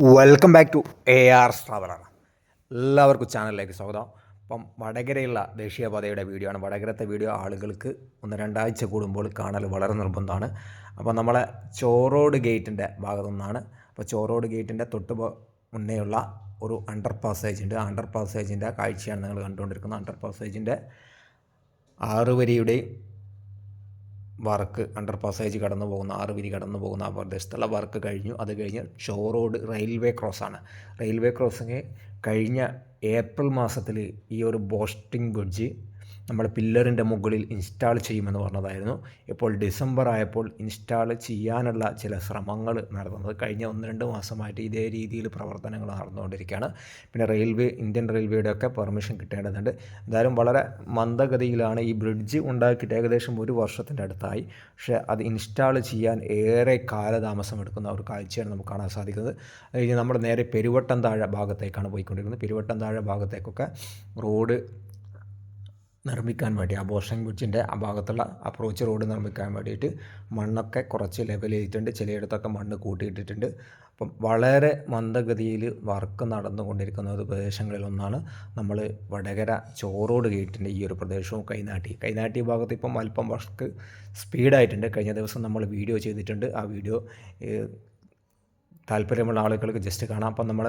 Welcome back to A R traveller എല്ലാവർക്കും ചാനലിലേക്ക് സ്വാഗതം. അപ്പം വടകരയുള്ള ദേശീയപാതയുടെ വീഡിയോ ആണ്. വടകരത്തെ വീഡിയോ ആളുകൾക്ക് ഒന്ന് രണ്ടാഴ്ച കൂടുമ്പോൾ കാണൽ വളരെ നിർബന്ധമാണ്. അപ്പോൾ നമ്മളെ ചോറോഡ് ഗേറ്റിന്റെ ഭാഗത്തു നിന്നാണ് അപ്പോൾ ചോറോഡ് ഗേറ്റിന്റെ തൊട്ട് മുന്നേയുള്ള ഒരു അണ്ടർ പാസേജ് ഉണ്ട്. ആ അണ്ടർ പാസേജിന്റെ കാഴ്ചയാണ് നിങ്ങൾ കണ്ടുകൊണ്ടിരിക്കുന്നത്. അണ്ടർ പാസേജിന്റെ ആറ് വരിയുടെയും വർക്ക് അണ്ടർ പാസേജ് കടന്നു പോകുന്ന ആറ് വിരി കടന്നു പോകുന്ന ആ പ്രദേശത്തുള്ള വർക്ക് കഴിഞ്ഞു. അത് കഴിഞ്ഞ് ഷോ റോഡ് റെയിൽവേ ക്രോസാണ് റെയിൽവേ ക്രോസിങ് കഴിഞ്ഞ ഏപ്രിൽ മാസത്തിൽ ഈ ഒരു ബോസ്റ്റിംഗ് ബ്രിഡ്ജ് നമ്മൾ പില്ലറിന്റെ മുകളിൽ ഇൻസ്റ്റാൾ ചെയ്യുമെന്ന് പറഞ്ഞതായിരുന്നു. ഇപ്പോൾ ഡിസംബർ ആയപ്പോൾ ഇൻസ്റ്റാൾ ചെയ്യാനുള്ള ചില ശ്രമങ്ങൾ നടന്നത് കഴിഞ്ഞ ഒന്ന് രണ്ട് മാസമായിട്ട് ഇതേ രീതിയിൽ പ്രവർത്തനങ്ങൾ നടന്നുകൊണ്ടിരിക്കുകയാണ്. പിന്നെ റെയിൽവേ ഇന്ത്യൻ റെയിൽവേയുടെ ഒക്കെ പെർമിഷൻ കിട്ടേണ്ടതുണ്ട്. എന്തായാലും വളരെ മന്ദഗതിയിലാണ് ഈ ബ്രിഡ്ജ് ഉണ്ടാക്കിയിട്ട് ഏകദേശം ഒരു വർഷത്തിന്റെ അടുത്തായി. പക്ഷേ അത് ഇൻസ്റ്റാൾ ചെയ്യാൻ ഏറെ കാലതാമസം എടുക്കുന്ന ഒരു കാഴ്ചയാണ് നമുക്ക് കാണാൻ സാധിക്കുന്നത്. അത് കഴിഞ്ഞ് നമ്മൾ നേരെ പെരുവട്ടം താഴെ ഭാഗത്തേക്കാണ് പോയിക്കൊണ്ടിരിക്കുന്നത്. പെരുവട്ടം താഴെ ഭാഗത്തേക്കൊക്കെ റോഡ് നിർമ്മിക്കാൻ വേണ്ടി ആ ബോഷൻ ബ്രിഡ്ജിന്റെ ആ ഭാഗത്തുള്ള അപ്രോച്ച് റോഡ് നിർമ്മിക്കാൻ വേണ്ടിയിട്ട് മണ്ണൊക്കെ കുറച്ച് ലെവൽ ചെയ്തിട്ടുണ്ട്. ചിലയിടത്തൊക്കെ മണ്ണ് കൂട്ടിയിട്ടിട്ടുണ്ട്. അപ്പം വളരെ മന്ദഗതിയിൽ വർക്ക് നടന്നുകൊണ്ടിരിക്കുന്ന ഒരു പ്രദേശങ്ങളിലൊന്നാണ് നമ്മൾ വടകര ചോറോട് ഗേറ്റിന്റെ ഈ ഒരു പ്രദേശവും കൈനാട്ടി. കൈനാട്ടി ഭാഗത്ത് ഇപ്പം അല്പം വർക്ക് സ്പീഡായിട്ടുണ്ട് കഴിഞ്ഞ ദിവസം നമ്മൾ വീഡിയോ ചെയ്തിട്ടുണ്ട്. ആ വീഡിയോ താല്പര്യമുള്ള ആളുകൾക്ക് ജസ്റ്റ് കാണാം. അപ്പം നമ്മൾ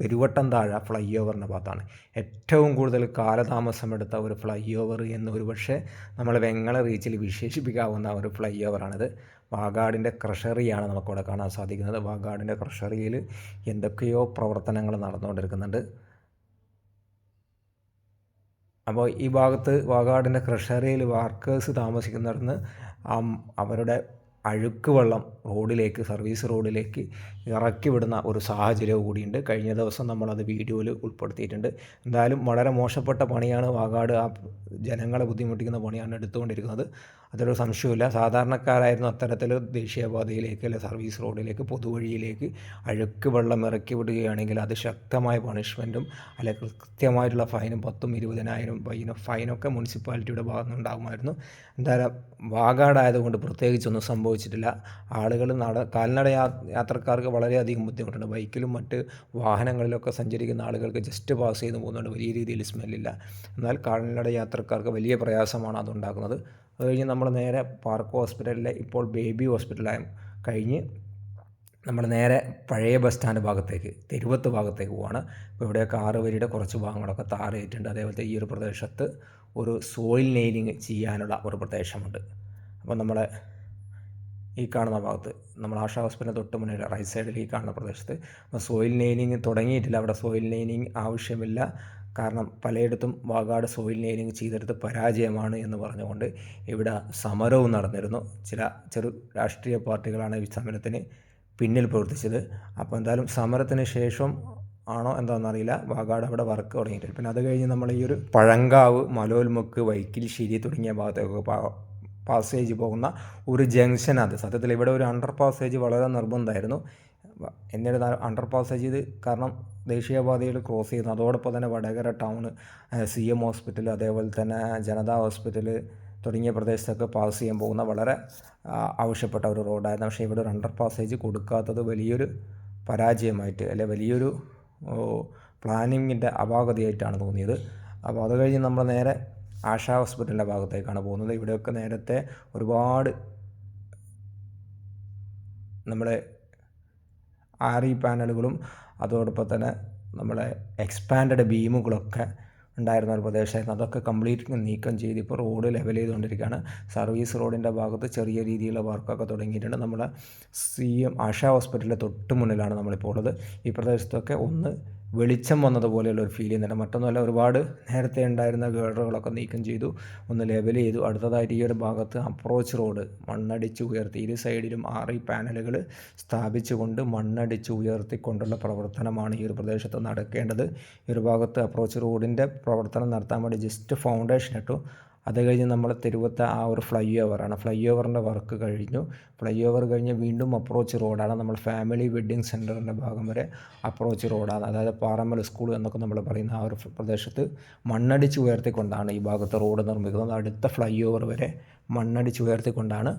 പെരുവട്ടം താഴെ ഫ്ലൈ ഓവറിന്റെ ഭാഗത്താണ്. ഏറ്റവും കൂടുതൽ കാലതാമസമെടുത്ത ഒരു ഫ്ലൈ ഓവർ എന്ന് ഒരു പക്ഷേ നമ്മൾ വെങ്ങള റീച്ചിൽ വിശേഷിപ്പിക്കാവുന്ന ഒരു ഫ്ലൈ ഓവറാണിത് വാഗാടിന്റെ ക്രഷറിയാണ് നമുക്കിവിടെ കാണാൻ സാധിക്കുന്നത്. വാഗാടിന്റെ ക്രഷറിയിൽ എന്തൊക്കെയോ പ്രവർത്തനങ്ങൾ നടന്നുകൊണ്ടിരിക്കുന്നുണ്ട്. അപ്പോൾ ഈ ഭാഗത്ത് വാഗാടിന്റെ ക്രഷറിയിൽ വർക്കേഴ്സ് താമസിക്കുന്നിടത്ത് അവരുടെ അഴുക്ക് വെള്ളം റോഡിലേക്ക് സർവീസ് റോഡിലേക്ക് ഇറക്കി വിടുന്ന ഒരു സാഹചര്യവും കൂടിയുണ്ട്. കഴിഞ്ഞ ദിവസം നമ്മളത് വീഡിയോയിൽ ഉൾപ്പെടുത്തിയിട്ടുണ്ട്. എന്തായാലും വളരെ മോശപ്പെട്ട പണിയാണ് വാഗാട് ആ ജനങ്ങളെ ബുദ്ധിമുട്ടിക്കുന്ന പണിയാണ് എടുത്തുകൊണ്ടിരിക്കുന്നത്. അതൊരു സംശയമില്ല സാധാരണക്കാരായിരുന്നു അത്തരത്തിൽ ദേശീയപാതയിലേക്ക് അല്ലെ സർവീസ് റോഡിലേക്ക് പൊതുവഴിയിലേക്ക് അഴുക്ക് വെള്ളം ഇറക്കി വിടുകയാണെങ്കിൽ അത് ശക്തമായ പണിഷ്മെന്റും അല്ലെ കൃത്യമായിട്ടുള്ള ഫൈനും പത്തും ഇരുപതിനായിരം ഫൈനും ഫൈനൊക്കെ മുനിസിപ്പാലിറ്റിയുടെ ഭാഗത്തുനിന്നുണ്ടാകുമായിരുന്നു. എന്തായാലും വാഗാടായതുകൊണ്ട് പ്രത്യേകിച്ചൊന്നും സംഭവിച്ചിട്ടില്ല. ആളുകൾ നട കാൽനട യാത്രക്കാർക്ക് വളരെയധികം ബുദ്ധിമുട്ടുണ്ട്. ബൈക്കിലും മറ്റ് വാഹനങ്ങളിലൊക്കെ സഞ്ചരിക്കുന്ന ആളുകൾക്ക് ജസ്റ്റ് പാസ് ചെയ്ത് പോകുന്നുണ്ട് വലിയ രീതിയിൽ സ്മെല്ലില്ല. എന്നാൽ കാൽനട യാത്രക്കാർക്ക് വലിയ പ്രയാസമാണ് അതുണ്ടാക്കുന്നത്. അത് കഴിഞ്ഞ് നമ്മൾ നേരെ പാർക്ക് ഹോസ്പിറ്റലിലെ ഇപ്പോൾ ബേബി ഹോസ്പിറ്റലായും കഴിഞ്ഞ് നമ്മൾ നേരെ പഴയ ബസ് സ്റ്റാൻഡ് ഭാഗത്തേക്ക് തെരുവത്ത് ഭാഗത്തേക്ക് പോവാണ്. അപ്പോൾ ഇവിടെയൊക്കെ ആറ് വരിയുടെ കുറച്ച് ഭാഗങ്ങളൊക്കെ താറേറ്റുണ്ട് അതേപോലത്തെ ഈ ഒരു പ്രദേശത്ത് ഒരു സോയിൽ നെയിലിങ് ചെയ്യാനുള്ള ഒരു പ്രദേശമുണ്ട്. അപ്പോൾ നമ്മളെ ഈ കാണുന്ന ഭാഗത്ത്. നമ്മൾ ആശാ ഹോസ്പിറ്റലിന് തൊട്ട് മുന്നിൽ റൈറ്റ് സൈഡിൽ ഈ കാണുന്ന പ്രദേശത്ത്. അപ്പോൾ സോയിൽ ലൈനിങ് തുടങ്ങിയിട്ടില്ല. അവിടെ സോയിൽ ലൈനിങ് ആവശ്യമില്ല. കാരണം പലയിടത്തും വാഗാട് സോയിൽ നെയിലിങ് ചെയ്തെടുത്ത് പരാജയമാണ് എന്ന് പറഞ്ഞുകൊണ്ട് ഇവിടെ സമരവും നടന്നിരുന്നു. ചില ചെറു രാഷ്ട്രീയ പാർട്ടികളാണ് ഈ സമരത്തിന് പിന്നിൽ പ്രവർത്തിച്ചത്. അപ്പോൾ എന്തായാലും സമരത്തിന് ശേഷം ആണോ എന്താണെന്നറിയില്ല വാഗാട് അവിടെ വർക്ക് തുടങ്ങിയിട്ടില്ല പിന്നെ അത് കഴിഞ്ഞ് നമ്മൾ ഈ ഒരു പഴങ്കാവ് മലോൽമുക്ക് വൈക്കിൽ ശിരി തുടങ്ങിയ ഭാഗത്തൊക്കെ പാസേജ് പോകുന്ന ഒരു ജംഗ്ഷൻ അത്. സത്യത്തിൽ ഇവിടെ ഒരു അണ്ടർ പാസേജ് വളരെ നിർബന്ധമായിരുന്നു. എന്നിട്ട് അണ്ടർ പാസേജ് ഇത് കാരണം ദേശീയപാതയിൽ ക്രോസ് ചെയ്യുന്നു. അതോടൊപ്പം തന്നെ Vadakara town C M hospital അതേപോലെ തന്നെ ജനതാ ഹോസ്പിറ്റൽ തുടങ്ങിയ പ്രദേശത്തൊക്കെ പാസ് ചെയ്യാൻ പോകുന്ന വളരെ ആവശ്യപ്പെട്ട ഒരു റോഡായിരുന്നു. പക്ഷേ ഇവിടെ ഒരു അണ്ടർ പാസേജ് കൊടുക്കാത്തത് വലിയൊരു പരാജയമായിട്ട് അല്ലെ വലിയൊരു പ്ലാനിങ്ങിന്റെ അപാകതയായിട്ടാണ് തോന്നിയത്. അപ്പോൾ അത് കഴിഞ്ഞ് നമ്മൾ നേരെ ആശാ ഹോസ്പിറ്റലിന്റെ ഭാഗത്തേക്കാണ് പോകുന്നത്. ഇവിടെയൊക്കെ നേരത്തെ ഒരുപാട് നമ്മളെ ആർ ഇ പാനലുകളും അതോടൊപ്പം തന്നെ നമ്മളെ എക്സ്പാൻഡഡ് ബീമുകളൊക്കെ ഉണ്ടായിരുന്ന ഒരു പ്രദേശമായിരുന്നു. അതൊക്കെ കംപ്ലീറ്റ് നീക്കം ചെയ്ത് ഇപ്പോൾ റോഡ് ലെവൽ ചെയ്തുകൊണ്ടിരിക്കുകയാണ്. സർവീസ് റോഡിന്റെ ഭാഗത്ത് ചെറിയ രീതിയിലുള്ള വർക്കൊക്കെ തുടങ്ങിയിട്ടുണ്ട്. നമ്മുടെ സി എം ആശാ ഹോസ്പിറ്റലിന്റെ തൊട്ട് മുന്നിലാണ് നമ്മളിപ്പോൾ ഉള്ളത്. ഈ പ്രദേശത്തൊക്കെ ഒന്ന് വെളിച്ചം വന്നതുപോലെയുള്ള ഒരു ഫീൽ ചെയ്യുന്നുണ്ട് മറ്റൊന്നുമല്ല ഒരുപാട് നേരത്തെ ഉണ്ടായിരുന്ന ഗേഡറുകളൊക്കെ നീക്കം ചെയ്തു ഒന്ന് ലെവൽ ചെയ്തു. അടുത്തതായിട്ട് ഈ ഒരു ഭാഗത്ത് അപ്രോച്ച് റോഡ് മണ്ണടിച്ച് ഉയർത്തി. ഇരു സൈഡിലും ആറ് പാനലുകൾ സ്ഥാപിച്ചുകൊണ്ട് മണ്ണടിച്ച് ഉയർത്തിക്കൊണ്ടുള്ള പ്രവർത്തനമാണ് ഈ ഒരു പ്രദേശത്ത് നടക്കേണ്ടത്. ഈ ഒരു ഭാഗത്ത് അപ്രോച്ച് റോഡിന്റെ പ്രവർത്തനം നടത്താൻ വേണ്ടി ജസ്റ്റ് ഫൗണ്ടേഷൻ ഇട്ടു. അത് കഴിഞ്ഞ് നമ്മൾ തിരുവത്ത ആ ഒരു ഫ്ലൈ ഓവറാണ് ഫ്ലൈ ഓവറിന്റെ വർക്ക് കഴിഞ്ഞു. ഫ്ലൈ ഓവർ കഴിഞ്ഞ് വീണ്ടും അപ്രോച്ച് റോഡാണ് നമ്മൾ ഫാമിലി വെഡ്ഡിങ് സെന്ററിന്റെ ഭാഗം വരെ അപ്രോച്ച് റോഡാണ് അതായത് പാറമ്മൽ സ്കൂൾ എന്നൊക്കെ നമ്മൾ പറയുന്ന ആ ഒരു പ്രദേശത്ത് മണ്ണടിച്ച് ഉയർത്തിക്കൊണ്ടാണ് ഈ ഭാഗത്ത് റോഡ് നിർമ്മിക്കുന്നത്. അടുത്ത ഫ്ലൈ ഓവർ വരെ മണ്ണടിച്ച് ഉയർത്തിക്കൊണ്ടാണ്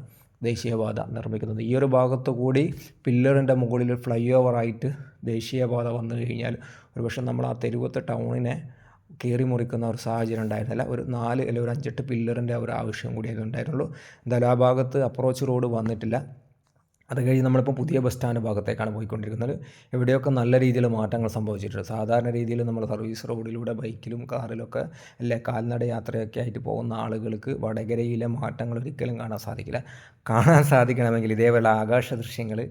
ദേശീയപാത നിർമ്മിക്കുന്നത്. ഈ ഒരു ഭാഗത്ത് കൂടി പില്ലറിന്റെ മുകളിൽ ഫ്ലൈ ഓവറായിട്ട് ദേശീയപാത വന്നു കഴിഞ്ഞാൽ ഒരുപക്ഷെ നമ്മൾ ആ തെരുവത്തെ ടൗണിനെ കീറി മുറിക്കുന്ന ഒരു സാഹചര്യം ഉണ്ടായിരുന്നില്ല. ഒരു നാല് അല്ലെങ്കിൽ ഒരു അഞ്ചെട്ട് പില്ലറിന്റെ ഒരു ആവശ്യം കൂടി ഉണ്ടായിരുന്നുള്ളൂ എന്തായാലും ആ ഭാഗത്ത് അപ്രോച്ച് റോഡ് വന്നിട്ടില്ല. അത് കഴിഞ്ഞ് നമ്മളിപ്പോൾ പുതിയ ബസ് സ്റ്റാൻഡ് ഭാഗത്തേക്കാണ് പോയിക്കൊണ്ടിരിക്കുന്നത്. എവിടെയൊക്കെ നല്ല രീതിയിൽ മാറ്റങ്ങൾ സംഭവിച്ചിട്ടുണ്ട്. സാധാരണ രീതിയിൽ നമ്മൾ സർവീസ് റോഡിലൂടെ ബൈക്കിലും കാറിലൊക്കെ അല്ലെ കാൽനട യാത്രയൊക്കെ ആയിട്ട് പോകുന്ന ആളുകൾക്ക് വടകരയിലെ മാറ്റങ്ങൾ ഒരിക്കലും കാണാൻ സാധിക്കില്ല. കാണാൻ സാധിക്കണമെങ്കിൽ ഇതേപോലെ ആകാശ ദൃശ്യങ്ങൾ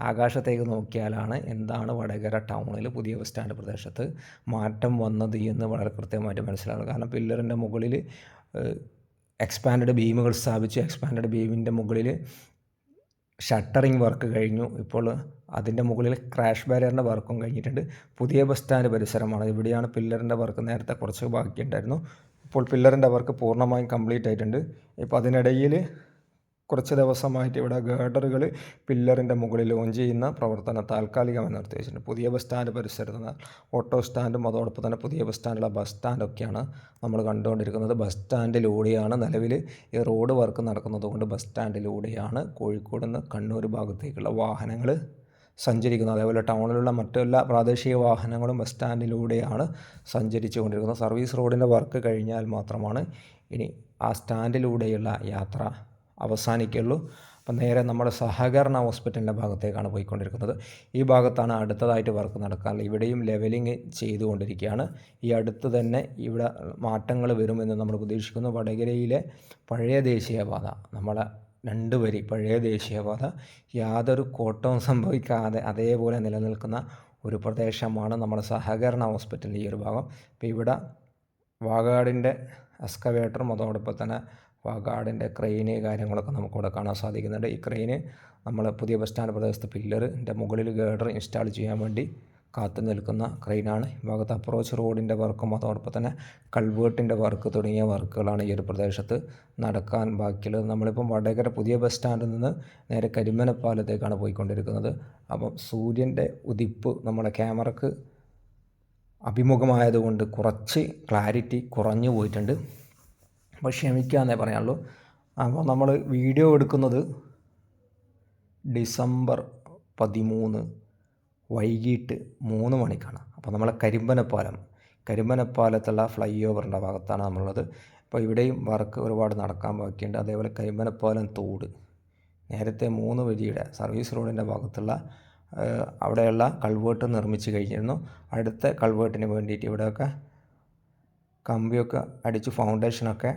ആകാശത്തേക്ക് നോക്കിയാലാണ് എന്താണ് വടകര ടൗണിൽ പുതിയ ബസ് സ്റ്റാൻഡ് പ്രദേശത്ത് മാറ്റം വന്നത് എന്ന് വളരെ കൃത്യമായിട്ട് മനസ്സിലാകും കാരണം പില്ലറിന്റെ മുകളിൽ എക്സ്പാൻഡ് ബീമുകൾ സ്ഥാപിച്ച് എക്സ്പാൻഡ് ബീമിന്റെ മുകളിൽ ഷട്ടറിങ് വർക്ക് കഴിഞ്ഞു. ഇപ്പോൾ അതിന്റെ മുകളിൽ ക്രാഷ് ബാരിയറിന്റെ വർക്കും കഴിഞ്ഞിട്ടുണ്ട്. പുതിയ ബസ് സ്റ്റാൻഡ് പരിസരമാണ്. ഇവിടെയാണ് പില്ലറിന്റെ വർക്ക് നേരത്തെ കുറച്ച് ബാക്കിയുണ്ടായിരുന്നു. ഇപ്പോൾ പില്ലറിന്റെ വർക്ക് പൂർണമായും കംപ്ലീറ്റ് ആയിട്ടുണ്ട്. ഇപ്പോൾ അതിനിടയിൽ കുറച്ച് ദിവസമായിട്ട് ഇവിടെ ഗേഡറുകൾ പില്ലറിന്റെ മുകളിൽ ലോഞ്ച് ചെയ്യുന്ന പ്രവർത്തനം താൽക്കാലികമായി നിർത്തിവെച്ചിട്ടുണ്ട്. പുതിയ ബസ് സ്റ്റാൻഡ് പരിസരത്ത് ഓട്ടോ സ്റ്റാൻഡും അതോടൊപ്പം തന്നെ പുതിയ ബസ് സ്റ്റാൻഡിലെ ബസ് സ്റ്റാൻഡൊക്കെയാണ് നമ്മൾ കണ്ടുകൊണ്ടിരിക്കുന്നത്. ബസ് സ്റ്റാൻഡിലൂടെയാണ് നിലവിൽ ഈ റോഡ് വർക്ക് നടക്കുന്നത് കൊണ്ട് ബസ് സ്റ്റാൻഡിലൂടെയാണ് കോഴിക്കോട് നിന്ന് കണ്ണൂർ ഭാഗത്തേക്കുള്ള വാഹനങ്ങൾ സഞ്ചരിക്കുന്നത്. അതേപോലെ ടൗണിലുള്ള മറ്റെല്ലാ പ്രാദേശിക വാഹനങ്ങളും ബസ് സ്റ്റാൻഡിലൂടെയാണ് സഞ്ചരിച്ചു കൊണ്ടിരിക്കുന്നത് സർവീസ് റോഡിന്റെ വർക്ക് കഴിഞ്ഞാൽ മാത്രമാണ് ഇനി ആ സ്റ്റാൻഡിലൂടെയുള്ള യാത്ര അവസാനിക്കുള്ളൂ അപ്പം നേരെ നമ്മുടെ സഹകരണ ഹോസ്പിറ്റലിന്റെ ഭാഗത്തേക്കാണ് പോയിക്കൊണ്ടിരിക്കുന്നത്. ഈ ഭാഗത്താണ് അടുത്തതായിട്ട് വർക്ക് നടക്കാറ് ഇവിടെയും ലെവലിംഗ് ചെയ്തുകൊണ്ടിരിക്കുകയാണ്. ഈ അടുത്ത് തന്നെ ഇവിടെ മാറ്റങ്ങൾ വരുമെന്ന് നമ്മൾ പ്രതീക്ഷിക്കുന്നു. വടകരയിലെ പഴയ ദേശീയപാത നമ്മളെ രണ്ട് വരി പഴയ ദേശീയപാത യാതൊരു കോട്ടവും സംഭവിക്കാതെ അതേപോലെ നിലനിൽക്കുന്ന ഒരു പ്രദേശമാണ് നമ്മുടെ സഹകരണ ഹോസ്പിറ്റലിന്റെ ഈ ഒരു ഭാഗം. ഇപ്പോൾ ഇവിടെ വാഗാടിന്റെ എക്സ്കവേറ്ററും അതോടൊപ്പം തന്നെ ഗാർഡിന്റെ ക്രെയിന് കാര്യങ്ങളൊക്കെ നമുക്കിവിടെ കാണാൻ സാധിക്കുന്നുണ്ട്. ഈ ക്രെയിന് നമ്മൾ പുതിയ ബസ് സ്റ്റാൻഡ് പ്രദേശത്ത് പില്ലറിന്റെ മുകളിൽ ഗേഡർ ഇൻസ്റ്റാൾ ചെയ്യാൻ വേണ്ടി കാത്തു നിൽക്കുന്ന ക്രെയിനാണ്. ഈ ഭാഗത്ത് അപ്രോച്ച് റോഡിന്റെ വർക്കും അതോടൊപ്പം തന്നെ കൾവേർട്ടിന്റെ വർക്ക് തുടങ്ങിയ വർക്കുകളാണ് ഈ ഒരു പ്രദേശത്ത് നടക്കാൻ ബാക്കിയുള്ളത്. നമ്മളിപ്പം വടകര പുതിയ ബസ് സ്റ്റാൻഡിൽ നിന്ന് നേരെ കരിമനപ്പാലത്തേക്കാണ് പോയിക്കൊണ്ടിരിക്കുന്നത്. അപ്പം സൂര്യന്റെ ഉദിപ്പ് നമ്മുടെ ക്യാമറക്ക് അഭിമുഖമായതുകൊണ്ട് കുറച്ച് ക്ലാരിറ്റി കുറഞ്ഞു പോയിട്ടുണ്ട്. അപ്പോൾ ക്ഷമിക്കുക എന്നേ പറയാനുള്ളൂ. അപ്പോൾ നമ്മൾ വീഡിയോ എടുക്കുന്നത് ഡിസംബർ പതിമൂന്ന് വൈകിട്ട് മൂന്ന് മണിക്കാണ്. അപ്പോൾ നമ്മളെ കരിമ്പനപ്പാലം കരിമ്പനപ്പാലത്തുള്ള ഫ്ലൈ ഓവറിന്റെ ഭാഗത്താണ് നമ്മളുള്ളത്. അപ്പോൾ ഇവിടെയും വർക്ക് ഒരുപാട് നടക്കാൻ ബാക്കിയുണ്ട്. അതേപോലെ കരിമ്പനപ്പാലം തോട് നേരത്തെ മൂന്ന് വരിയുടെ സർവീസ് റോഡിന്റെ ഭാഗത്തുള്ള അവിടെയുള്ള കൾവേർട്ട് നിർമ്മിച്ച് കഴിഞ്ഞിരുന്നു. അടുത്ത കൾവേർട്ടിന് വേണ്ടിയിട്ട് ഇവിടെയൊക്കെ കമ്പിയൊക്കെ അടിച്ച് ഫൗണ്ടേഷനൊക്കെ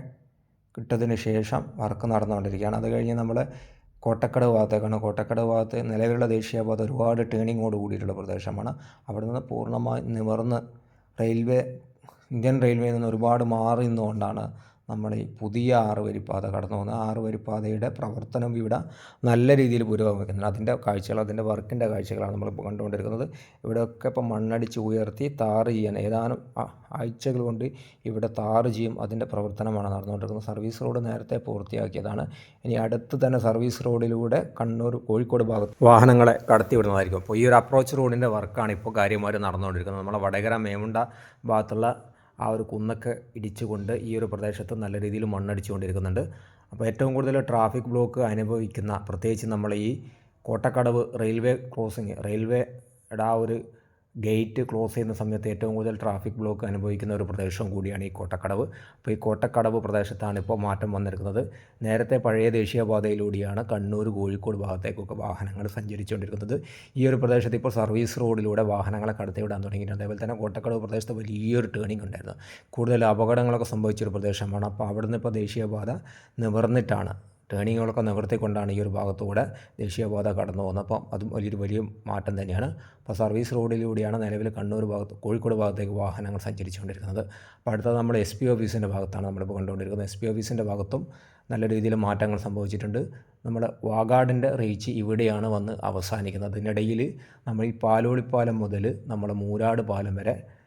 ഇട്ടതിന് ശേഷം വർക്ക് നടന്നുകൊണ്ടിരിക്കുകയാണ്. അത് കഴിഞ്ഞ് നമ്മൾ കോട്ടക്കടവ് ഭാഗത്തേക്കാണ്. കോട്ടക്കടവ് ഭാഗത്ത് നിലവിലുള്ള ദേശീയപാത ഒരുപാട് ടേണിങ്ങോട് കൂടിയിട്ടുള്ള പ്രദേശമാണ്. അവിടെ നിന്ന് പൂർണമായി നിവർന്ന് റെയിൽവേ ഇന്ത്യൻ റെയിൽവേയിൽ നിന്ന് ഒരുപാട് മാറി നിന്നുകൊണ്ടാണ് നമ്മൾ ഈ പുതിയ ആറുവരിപ്പാത കടന്നു പോകുന്ന ആറുവരിപ്പാതയുടെ പ്രവർത്തനം ഇവിടെ നല്ല രീതിയിൽ പുരോഗമിക്കുന്നുണ്ട്. അതിന്റെ കാഴ്ചകൾ അതിന്റെ വർക്കിന്റെ കാഴ്ചകളാണ് നമ്മളിപ്പോൾ കണ്ടുകൊണ്ടിരിക്കുന്നത്. ഇവിടെയൊക്കെ ഇപ്പോൾ മണ്ണടിച്ച് ഉയർത്തി താറ് ചെയ്യാൻ ഏതാനും ആഴ്ചകൾ കൊണ്ട് ഇവിടെ താറ് ചെയ്യും അതിന്റെ പ്രവർത്തനമാണ് നടന്നുകൊണ്ടിരിക്കുന്നത്. സർവീസ് റോഡ് നേരത്തെ പൂർത്തിയാക്കിയതാണ്. ഇനി അടുത്ത് തന്നെ സർവീസ് റോഡിലൂടെ കണ്ണൂർ കോഴിക്കോട് ഭാഗത്ത് വാഹനങ്ങളെ കടത്തിവിടുന്നതായിരിക്കും. അപ്പോൾ ഈ ഒരു അപ്രോച്ച് റോഡിന്റെ വർക്കാണ് ഇപ്പോൾ കാര്യമായിട്ട് നടന്നുകൊണ്ടിരിക്കുന്നത്. നമ്മളെ വടകര മേമുണ്ട ഭാഗത്തുള്ള ആ ഒരു കുന്നൊക്കെ ഇടിച്ചുകൊണ്ട് ഈ ഒരു പ്രദേശത്ത് നല്ല രീതിയിൽ മണ്ണടിച്ചുകൊണ്ടിരിക്കുന്നുണ്ട്. അപ്പോൾ ഏറ്റവും കൂടുതൽ ട്രാഫിക് ബ്ലോക്ക് അനുഭവിക്കുന്ന പ്രത്യേകിച്ച് നമ്മൾ ഈ കോട്ടക്കടവ് റെയിൽവേ ക്രോസിങ് റെയിൽവേയുടെ ആ ഒരു ഗേറ്റ് ക്ലോസ് ചെയ്യുന്ന സമയത്ത് ഏറ്റവും കൂടുതൽ ട്രാഫിക് ബ്ലോക്ക് അനുഭവിക്കുന്ന ഒരു പ്രദേശവും കൂടിയാണ് ഈ കോട്ടക്കടവ്. അപ്പോൾ ഈ കോട്ടക്കടവ് പ്രദേശത്താണ് ഇപ്പോൾ മാറ്റം വന്നിരിക്കുന്നത്. നേരത്തെ പഴയ ദേശീയപാതയിലൂടെയാണ് കണ്ണൂർ കോഴിക്കോട് ഭാഗത്തേക്കൊക്കെ വാഹനങ്ങൾ സഞ്ചരിച്ചുകൊണ്ടിരിക്കുന്നത് ഈ ഒരു പ്രദേശത്ത് ഇപ്പോൾ സർവീസ് റോഡിലൂടെ വാഹനങ്ങളെ കടത്തിവിടാൻ തുടങ്ങിയിട്ടുണ്ട്. അതേപോലെ തന്നെ കോട്ടക്കടവ് പ്രദേശത്ത് വലിയൊരു ടേണിംഗ് ഉണ്ടായിരുന്നു. കൂടുതൽ അപകടങ്ങളൊക്കെ സംഭവിച്ചൊരു പ്രദേശമാണ്. അപ്പോൾ അവിടുന്ന് ഇപ്പോൾ ദേശീയപാത നിവർന്നിട്ടാണ് ടേണിങ്ങുകളൊക്കെ നിവർത്തിക്കൊണ്ടാണ് ഈ ഒരു ഭാഗത്തൂടെ ദേശീയപാത കടന്നു പോകുന്നത്. അപ്പം അതും വലിയൊരു വലിയ മാറ്റം തന്നെയാണ്. അപ്പോൾ സർവീസ് റോഡിലൂടെയാണ് നിലവിൽ കണ്ണൂർ ഭാഗത്ത് കോഴിക്കോട് ഭാഗത്തേക്ക് വാഹനങ്ങൾ സഞ്ചരിച്ചുകൊണ്ടിരിക്കുന്നത്. അപ്പോൾ അടുത്തത് നമ്മൾ എസ് പി ഓഫീസിന്റെ ഭാഗത്താണ് നമ്മളിപ്പോൾ കണ്ടുകൊണ്ടിരിക്കുന്നത്. എസ് പി ഓഫീസിന്റെ ഭാഗത്തും നല്ല രീതിയിൽ മാറ്റങ്ങൾ സംഭവിച്ചിട്ടുണ്ട്. നമ്മുടെ വാഗാടിന്റെ റീച്ച് ഇവിടെയാണ് വന്ന് അവസാനിക്കുന്നത്. അതിനിടയിൽ നമ്മൾ ഈ പാലോളിപ്പാലം മുതൽ നമ്മൾ മൂരാട് പാലം വരെ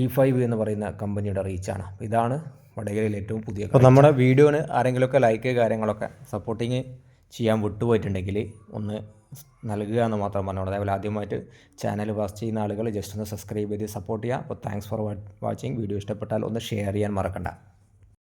ഇ ഫൈവ് എന്ന് പറയുന്ന കമ്പനിയുടെ റീച്ചാണ്. ഇതാണ് വടകരയിൽ ഏറ്റവും പുതിയ അപ്പോൾ നമ്മുടെ വീഡിയോന് ആരെങ്കിലുമൊക്കെ ലൈക്ക് കാര്യങ്ങളൊക്കെ സപ്പോർട്ടിങ് ചെയ്യാൻ വിട്ടുപോയിട്ടുണ്ടെങ്കിൽ ഒന്ന് നൽകുക എന്ന് മാത്രം പറഞ്ഞോളൂ. അതേപോലെ ആദ്യമായിട്ട് ചാനൽ വാച്ച് ചെയ്യുന്ന ആളുകൾ ജസ്റ്റ് ഒന്ന് സബ്സ്ക്രൈബ് ചെയ്ത് സപ്പോർട്ട് ചെയ്യുക. അപ്പോൾ താങ്ക്സ് ഫോർ വാച്ചിങ് വീഡിയോ ഇഷ്ടപ്പെട്ടാൽ ഒന്ന് ഷെയർ ചെയ്യാൻ മറക്കണ്ട.